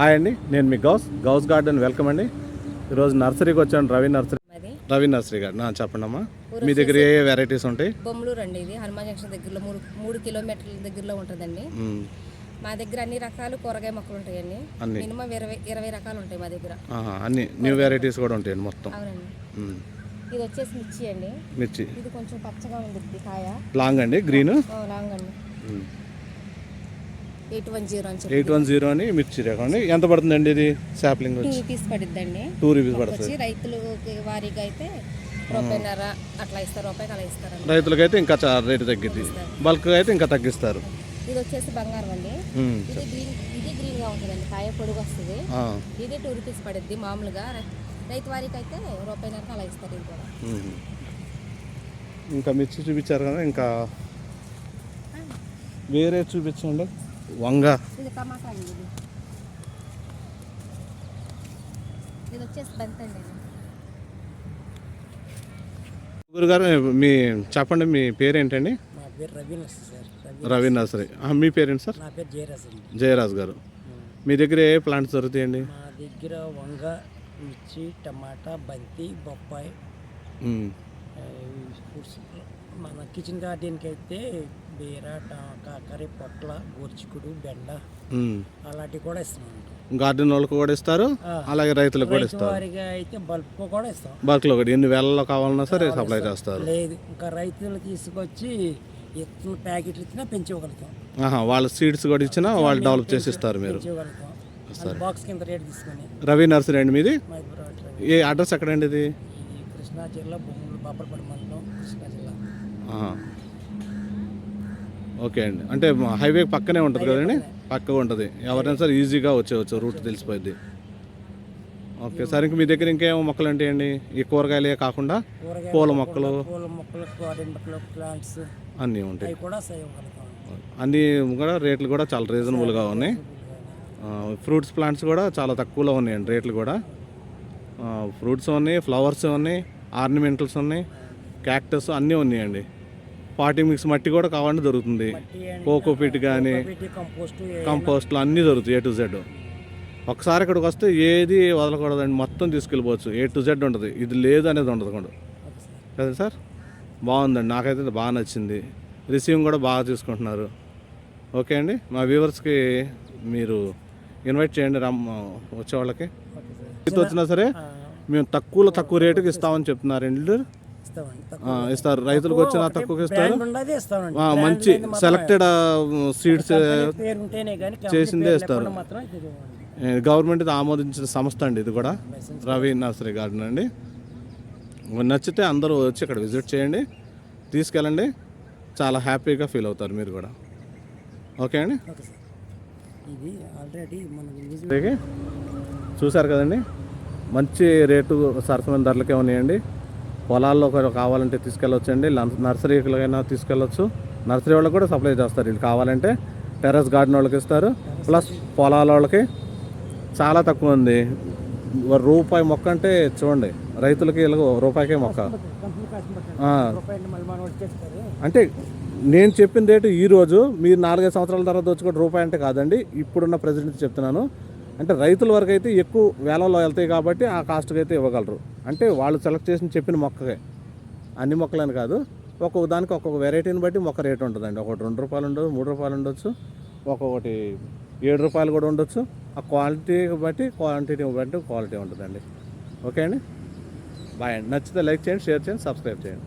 Hi అండి నేను మీ గౌస్. గౌస్ గార్డెన్ వెల్కమ్ అండి. ఈరోజు నర్సరీకి వచ్చాను Ravi nursery. Ravi nursery garden చెప్పండి అమ్మా. మీ దగ్గర ఏ ఏ వెరైటీస్ ఉంటాయి? బొమ్మలూరు అండి ఇది. హనుమాన్ జంక్షన్ దగ్గరలో మూడు మూడు కిలోమీటర్ల దగ్గరలో ఉంటుందండి. మా దగ్గర అన్ని రకాలు కూరగాయ మొక్కలు ఉంటాయండి. మినిమం ఇరవై ఇరవై రకాలు ఉంటాయి మా దగ్గర. అన్ని న్యూ వెరైటీస్ కూడా ఉంటాయండి మొత్తం. అవునండి. ఇది వచ్చేసి మిర్చి అండి. మిర్చి. ఇది కొంచెం పచ్చగా ఉంది కాయ. లాంగ్ అండి గ్రీన్? లాంగ్ అండి. ఎయిట్ వన్ జీరో అని ఎయిట్ వన్ జీరో అని మిర్చి రేకండి ఎంత పడుతుందండి ఇది? శాప్లింగ్ టూ రూపీస్ పడిద్దండి. టూ రూపీస్ పడుతుంది. వచ్చి రైతులు వారీగా అయితే రూపాయిన్నర అట్లా ఇస్తారు రూపాయికి అలా ఇస్తారండి రైతులకైతే ఇంకా చాలా రేటు తగ్గిద్ది బల్క్ అయితే ఇంకా తగ్గిస్తారు. ఇది వచ్చేసి బంగారం అండి. ఇది గ్రీన్ ఇది గ్రీన్గా ఉంటుందండి కాయ పొడుగు వస్తుంది. ఇది టూ రూపీస్ పడుద్ది మామూలుగా. రైతు వారికి అయితే రూపాయినరకు అలా ఇస్తారు ఇది కూడా. ఇంకా మిర్చి చూపించారు కదా ఇంకా వేరే చూపించండి. వంగ. ఇది టమాటా అండి ఇది. ఇది వచ్చేసి బంత్ అండి ఇది. గురుగారు మీ చెప్పండి మీ పేరేంటండి? నా పేరు రవీంద్ర సార్. రవి రవి నర్సరీ ఆ, మీ పేరేంటి సార్? నా పేరు జయరాజ్ అండి. జయరాజ్ గారు. మీ దగ్గర ఏ ప్లాంట్స్ దొరుకుతాయండి? మా దగ్గర వంగ మిర్చి టమాటా బంతి బొప్పాయి. ఆ, ఫ్రూట్స్. మన కిచెన్ గార్డెన్కి అయితే బీర కాకర పొట్ల గోర్చికుడు బెండ. అలాంటివి కూడా ఇస్తున్నాం గార్డెన్ వాళ్ళకి కూడా ఇస్తారు. అలాగే రైతులకు కూడా ఇస్తారు. అయితే బల్బ్ కూడా ఇస్తాం. బల్క్లో కూడా ఎన్ని వేలలో కావాలన్నా సరే సప్లై చేస్తారు. లేదు ఇంకా రైతులు తీసుకొచ్చి ఎత్తున ప్యాకెట్లు ఇచ్చినా పెంచుకోగలుగుతాం ఆహా వాళ్ళ సీడ్స్ కూడా ఇచ్చినా వాళ్ళు డెవలప్ చేసి ఇస్తారు మీరు. బాక్స్ కింద రేట్ తీసుకొని. రవి నర్సరీ అండి మీది? ఏ అడ్రస్ ఎక్కడండి ఇది? కృష్ణా జిల్లా బొమ్మలు బాపలపడి మండలం కృష్ణా జిల్లా. ఓకే అండి. అంటే హైవే పక్కనే ఉంటుంది కదండి? పక్కగా ఉంటుంది. ఎవరైనా సరే ఈజీగా వచ్చేవచ్చు రూట్ తెలిసిపోద్ది ఓకే సరే ఇంక మీ దగ్గర ఇంకేమో మొక్కలు ఉంటాయండి ఈ కూరగాయలే కాకుండా పూల మొక్కలు. అన్నీ ఉంటాయి. అన్నీ కూడా రేట్లు కూడా చాలా రీజనబుల్గా ఉన్నాయి. ఫ్రూట్స్ ప్లాంట్స్ కూడా చాలా తక్కువలో ఉన్నాయండి రేట్లు కూడా. ఫ్రూట్స్ ఉన్నాయి ఫ్లవర్స్ ఉన్నాయి ఆర్నమెంటల్స్ ఉన్నాయి క్యాక్టస్ అన్నీ ఉన్నాయండి. పార్టీ మిక్స్ మట్టి కూడా కావాలంటే దొరుకుతుంది. కోకోపీట్ కానీ కంపోస్ట్లు అన్నీ దొరుకుతాయి ఏ టు జెడ్ ఒకసారి ఇక్కడికి వస్తే ఏది వదలకూడదండి మొత్తం తీసుకెళ్ళిపోవచ్చు. ఏ టు జెడ్ ఉంటుంది. ఇది లేదు అనేది ఉండదు కూడా కదా సార్? బాగుందండి. నాకైతే బాగా నచ్చింది. రిసీవింగ్ కూడా బాగా తీసుకుంటున్నారు. ఓకే అండి. మా వ్యూవర్స్కి మీరు ఇన్వైట్ చేయండి రమ్మ వచ్చే వాళ్ళకి. రైతు వచ్చినా సరే మేము తక్కువలో తక్కువ రేటుకి ఇస్తామని ఆ, ఇస్తారు. రైతులకు వచ్చినా తక్కువకి ఇస్తారు? మంచి సెలెక్టెడ్ సీడ్స్ చేసిందే ఇస్తారు. గవర్నమెంట్ ఆమోదించిన సంస్థ అండి ఇది కూడా. రవి నర్సరీ గార్డెన్ అండి. నచ్చితే అందరూ వచ్చి ఇక్కడ విజిట్ చేయండి. తీసుకెళ్ళండి. చాలా హ్యాపీగా ఫీల్ అవుతారు మీరు కూడా. ఓకే అండి? చూసారు కదండి? మంచి రేటు సరసమైన ధరలకే ఉన్నాయండి. పొలాల్లో కావాలంటే తీసుకెళ్ళొచ్చండి. లం- నర్సరీలకైనా తీసుకెళ్ళొచ్చు. నర్సరీ వాళ్ళకి కూడా సప్లై చేస్తారు. వీళ్ళు కావాలంటే టెర్రస్ గార్డెన్ వాళ్ళకి ఇస్తారు. ప్లస్ పొలాల వాళ్ళకి చాలా తక్కువ ఉంది. రూపాయి మొక్క అంటే చూడండి రైతులకి ఇలాగ రూపాయికే మొక్క. అంటే నేను చెప్పిన రేటు ఈరోజు మీరు నాలుగైదు సంవత్సరాల తర్వాత వచ్చి కూడా రూపాయి అంటే కాదండి. ఇప్పుడున్న ప్రెసిడెంట్ చెప్తున్నాను. అంటే రైతుల వరకు అయితే ఎక్కువ వేలలో వెళ్తాయి కాబట్టి ఆ కాస్ట్కి అయితే ఇవ్వగలరు. అంటే వాళ్ళు సెలెక్ట్ చేసిన చెప్పిన మొక్కకే. అన్ని మొక్కలని కాదు ఒక్కొక్క దానికి ఒక్కొక్క వెరైటీని బట్టి మొక్క రేటు ఉంటుందండి. ఒకటి రెండు రూపాయలు ఉండదు మూడు రూపాయలు ఉండొచ్చు ఒక్కొక్కటి ఏడు రూపాయలు కూడా ఉండొచ్చు. ఆ క్వాలిటీ బట్టి క్వాంటిటీ బట్టి క్వాలిటీ ఉంటుందండి. ఓకే అండి? బాయ్ అండి. నచ్చితే లైక్ చేయండి షేర్ చేయండి సబ్స్క్రైబ్ చేయండి.